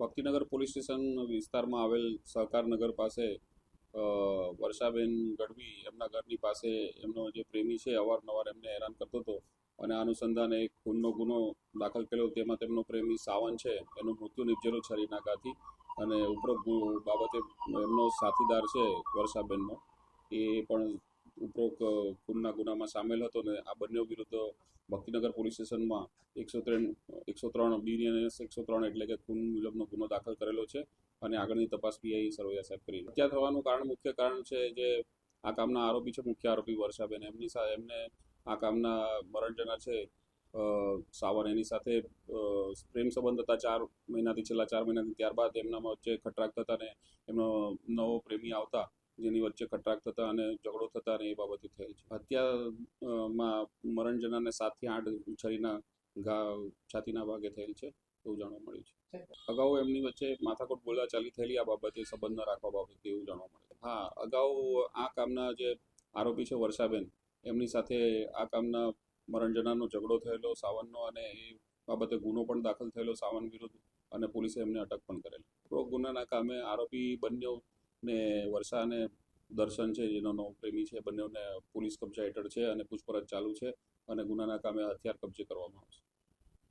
Bhaktinagar police station વિસ્તારમાં આવેલ સહકારનગર પાસે વર્ષાબેન ગઢવી એમના ઘરની પાસે એમનો જે પ્રેમી છે, અવારનવાર એમને હેરાન કરતો હતો અને આ અનુસંધાને એક ખૂનનો ગુનો દાખલ કર્યો. તેમાં તેમનો પ્રેમી સાવન છે, એનું મૃત્યુ નિપજેલો છરીના ઘાથી અને ઉપરોક્ત બાબતે એમનો સાથીદાર છે વર્ષાબેનનો. એ પણ ઉપરોક્ત ખૂનના ગુનામાં સામેલ હતો ને આ બંને વિરુદ્ધ ભક્તિનગર પોલીસ સ્ટેશનમાં એકસો ત્રણ એકસો ત્રણ બીએનએસ એકસો ત્રણ એટલે કે ખૂન વિલંબનો ગુનો દાખલ કરેલો છે અને આગળની તપાસ પીઆઈ સરવૈયા સાહેબ કરી હત્યા થવાનું કારણ મુખ્ય કારણ છે જે આ કામના આરોપી છે, મુખ્ય આરોપી વર્ષાબેન. એમની સાથે એમને આ કામના મરણજના છે સાવર. એની સાથે પ્રેમ સંબંધ હતા ચાર મહિનાથી, છેલ્લા ચાર મહિનાથી. ત્યારબાદ એમનામાં વચ્ચે ખટરાક થતા અને એમનો નવો પ્રેમી આવતા, જેની વચ્ચે ખટરાક થતા અને ઝઘડો થતા અને એ બાબતે થયેલ છે. હત્યામાં મરણજનાને સાતથી આઠ છરીના ઘા છાતીના ભાગે થયેલ છે એવું જાણવા મળ્યું છે. અગાઉ એમની વચ્ચે માથાકૂટ બોલાચાલી થયેલી આ બાબતે સંબંધ ન રાખવા બાબતે એવું જાણવા મળે હા અગાઉ આ કામના જે આરોપી છે વર્ષાબેન એમની સાથે આ કામના મરણ જનારનો ઝઘડો થયેલો સાવનનો અને એ બાબતે ગુનો પણ દાખલ થયેલો સાવન વિરુદ્ધ અને પોલીસે એમને અટક પણ કરેલી. ઉપરોક્ત ગુનાના કામે આરોપી બંને ને વર્ષા અને દર્શન છે જેનો પ્રેમી છે બંનેને પોલીસ કબજા હેઠળ છે અને પૂછપરછ ચાલુ છે અને ગુનાના કામે હથિયાર કબજે કરવામાં આવશે